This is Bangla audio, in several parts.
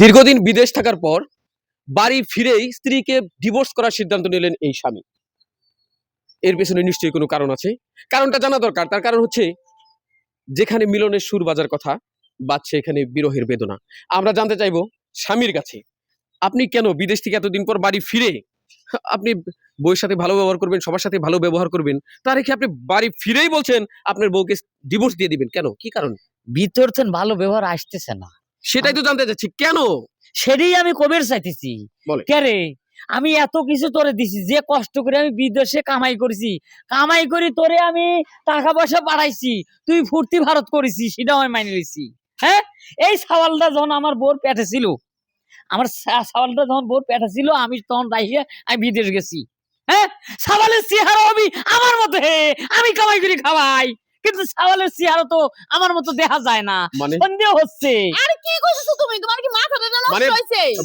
দীর্ঘদিন বিদেশ থাকার পর বাড়ি ফিরেই স্ত্রীকে ডিভোর্স করার সিদ্ধান্ত নিলেন এই স্বামী। এর পেছনে নিশ্চয়ই কোনো কারণ আছে। কারণটা জানা দরকার। তার কারণ হচ্ছে, যেখানে মিলনের সুর বাজার কথা বাজছে এখানে বিরহের বেদনা। আমরা জানতে চাইব, স্বামীর কাছে, আপনি কেন বিদেশ থেকে এতদিন পর বাড়ি ফিরে, আপনি বউয়ের সাথে ভালো ব্যবহার করবেন, সবার সাথে ভালো ব্যবহার করবেন তার রেখে আপনি বাড়ি ফিরেই বলছেন, আপনার বউকে ডিভোর্স দিয়ে দিবেন। কেন? কি কারণ? ভিতর ভালো ব্যবহার আসতেছে না। সেটাই তো জানতে চাচ্ছি। কেন? সেটাই আমি কবের চাইতেছি। বলে। কে রে? আমি এত কিছু তোরে দিছি যে কষ্ট করে আমি বিদেশে কামাই করেছি। কামাই করি তোরে আমি টাকা পয়সা পাঠাইছি তুই ফুর্তি ভারত করেছিস সেটাও আমি মাইনে নিয়েছি হ্যাঁ? এই সওয়ালটা যখন আমার বোর পেটে ছিল আমার সওয়ালটা যখন বোর পেটে ছিল আমি তখন রাইহে আমি বিদেশ গেছি। হ্যাঁ? সওয়ালের চেহারা আমি আমার মতো হে আমি কামাই করি খাওয়াই। কিন্তু সাওয়ালের চেহারা তো আমার মতো দেখা যায় না। মানে? সন্দেহ হচ্ছে। আরে কি কইছো তুমি? তোমার কি নষ্ট মানে-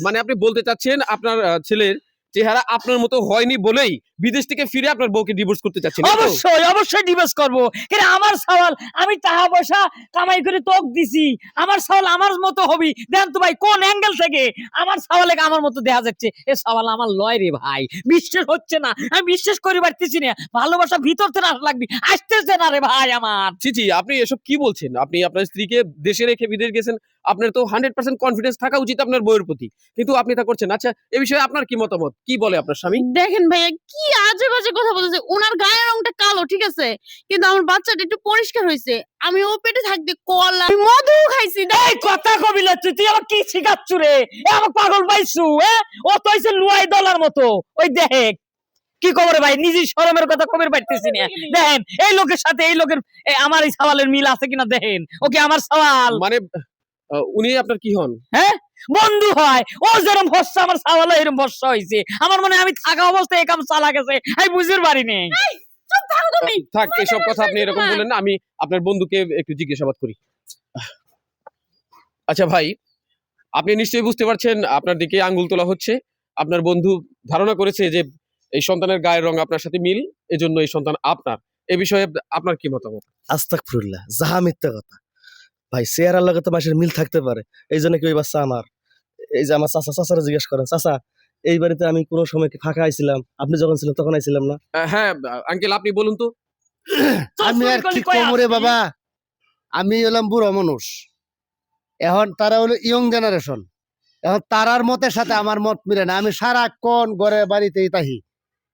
মানে আপনি বলতে চাচ্ছেন আপনার ছেলের চেহারা আপনার মতো হয়নি বলেই বিদেশ থেকে ফিরে আপনার বউকে ডিভোর্স করতে চাচ্ছেন অবশ্যই অবশ্যই ডিভোর্স করব। কিন্তু আমার সওয়াল আমি টাকা পয়সা কামাই করে তোক দিছি। আমার সওয়াল আমার মতো হবি। দেন তো ভাই কোন অ্যাঙ্গেল থেকে? আমার সওয়ালে আমার মতো দেখা যাচ্ছে। এ সওয়াল আমার লয় রে ভাই। বিশ্বাস হচ্ছে না। আমি বিশ্বাস করি পারতেছি না। ভালোবাসা ভিতর থেকে লাগবে। আসতেছে না রে ভাই আমার। জি আপনি এসব কি বলছেন? আপনি আপনার স্ত্রীকে দেশে রেখে বিদেশ গেছেন। আপনার তো হান্ড্রেড পার্সেন্ট কনফিডেন্স থাকা উচিত আপনার বইয়ের প্রতি। কিন্তু আপনি তা করছেন। আচ্ছা এ বিষয়ে আপনার কি মতামত? কি বলে আপনার স্বামী? দেখেন ভাইয়া কি আজে বাজে কথা বলতেছে। ওনার গায়ের রংটা কালো ঠিক আছে? কিন্তু আমার বাচ্চাটা একটু পরিষ্কার হয়েছে। আমি ও পেটে থাকতে কলা আমি মধু খাইছি এই কথা কবি লচ্ছু তুই আমার কি শিখাচ্ছু রে? এ আমার পাগল পাইছু হ্যাঁ ও তো হইছে লুয়াই দলার মতো। ওই দেখ। কি খবর ভাই? নিজের শরমের কথা কবির পাইতেছি না। দেখেন এই লোকের সাথে এই লোকের আমার এই সওয়ালের মিল আছে কিনা দেখেন। ওকে আমার সওয়াল। মানে উনি আপনার কি হন? হ্যাঁ? বন্ধু হয়। ও যেরকম ভরসা আমার সওয়াল এরকম ভরসা হয়েছে আমার মনে আমি থাকা অবস্থায় এই কাম চালা গেছে। আমি বুঝতে পারিনি চুপ থাকো তুমি। থাক এসব কথা আপনি এরকম বলেন না আমি আপনার বন্ধুকে একটু জিজ্ঞাসাবাদ করি। আচ্ছা ভাই আপনি নিশ্চয়ই বুঝতে পারছেন আপনার দিকে আঙ্গুল তোলা হচ্ছে। আপনার বন্ধু ধারণা করেছে যে এই সন্তানের গায়ের রং আপনার সাথে মিল এজন্য এই সন্তান আপনার। এ বিষয়ে আপনার কি মতামত? আস্তাক ফুরুল্লাহ যাহা মিথ্যা কথা। ভাই চেহারার লগে তো মানুষের মিল থাকতে পারে। এই জন্য কি ওই বাচ্চা আমার? এই যে আমার চাচা চাচারা জিজ্ঞেস করেন চাচা এই বাড়িতে আমি কোনো সময় কি ফাঁকা আইছিলাম? আপনি যখন ছিলেন তখন আইছিলাম না? হ্যাঁ আঙ্কেল আপনি বলুন তো। আমি আর কি কমরে বাবা? আমি হলাম বুড়ো মানুষ। এখন তারা হলো ইয়ং জেনারেশন এখন তারার মতের সাথে আমার মত মিলে না। আমি সারাক্ষণ ঘরে বাড়িতেই তাহি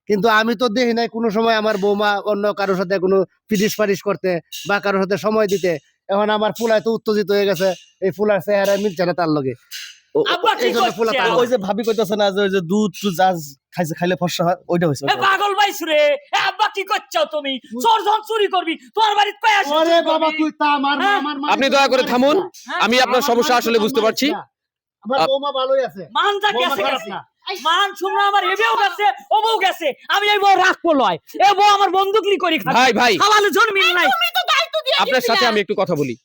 কিন্তু আমি তো দেখি নাই কোনো সময় আমার বৌমা অন্য কারোর সাথে কোনো ফিরিস ফারিস করতে বা কারোর সাথে সময় দিতে। এখন আমার ফুলায় তো উত্তেজিত হয়ে গেছে। এই ফুলার চেহারা মিলছে না তার লগে। ওই যে ভাবি কইতাছে না যে ওই যে দুধ যা খাইছে খাইলে ফর্সা হয় ওইটা হয়েছে এ পাগল রে! আব্বা কি করছ তুমি? চোর যখন চুরি করবি তোমার বাড়িতে কয় আসি ওরে চুরি বাবা তুই তা আমার হ্যাঁ? আমার আপনি দয়া করে থামুন। হ্যাঁ? আমি আপনার সমস্যা আসলে বুঝতে পারছি। আমার বৌমা ভালোই আছে। মানটা বৌমা গেছে গেছে। মান আমার এবেও গেছে ও বউ গেছে। আমি এই বউ রাখব লয়। এ বউ আমার বন্দুকলি করি ভাই ভাই। খাওয়ালে জন মিল নাই। আপনার সাথে আমি একটু কথা বলি।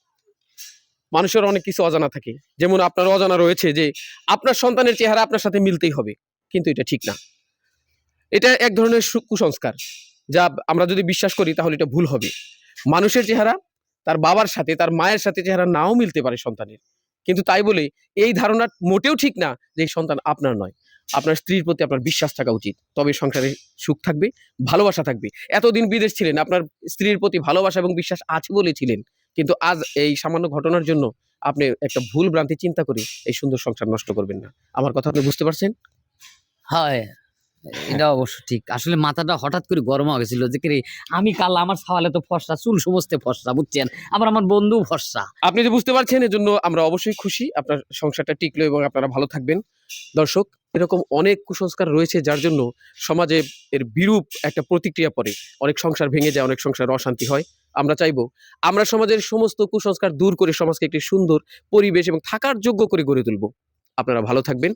মানুষের অনেক কিছু অজানা থাকে। যেমন আপনার অজানা রয়েছে যে আপনার সন্তানের চেহারা আপনার সাথে মিলতেই হবে কিন্তু এটা ঠিক না। এটা এক ধরনের কুসংস্কার যা আমরা যদি বিশ্বাস করি তাহলে এটা ভুল হবে। মানুষের চেহারা তার বাবার সাথে তার মায়ের সাথে চেহারা নাও মিলতে পারে সন্তানের। কিন্তু তাই বলে এই ধারণা মোটেও ঠিক না যে এই সন্তান আপনার নয়। আপনার স্ত্রীর প্রতি আপনার বিশ্বাস থাকা উচিত। তবে সংসারে সুখ থাকবে, ভালোবাসা থাকবে। এতদিন বিদেশ ছিলেন, আপনার স্ত্রীর প্রতি ভালোবাসা এবং বিশ্বাস আছে বলেছিলেন কিন্তু আজ এই সামান্য ঘটনার জন্য আপনি একটা ভুল ভ্রান্তি চিন্তা করে এই সুন্দর সংসার নষ্ট করবেন না। আমার কথা আপনি বুঝতে পারছেন? হয়। এটা অবশ্য ঠিক। আসলে মাথাটা হঠাৎ করে গরম হয়ে গেছিল যে রে, আমি কাল আমার সওয়ালে তো ফর্সা চুল সমস্ত ফর্সা বুঝছেন? আবার আমার বন্ধু ফর্সা। আপনি যে বুঝতে পারছেন এজন্য আমরা অবশ্যই খুশি। আপনার সংসারটা টিকলো এবং আপনারা ভালো থাকবেন। দর্শক এরকম অনেক কুসংস্কার রয়েছে যার জন্য সমাজে এর বিরূপ একটা প্রতিক্রিয়া পড়ে। অনেক সংসার ভেঙে যায় অনেক সংসার অশান্তি হয়। আমরা চাইব আমরা সমাজের সমস্ত কুসংস্কার দূর করে সমাজকে একটি সুন্দর পরিবেশ এবং থাকার যোগ্য করে গড়ে তুলবো। আপনারা ভালো থাকবেন।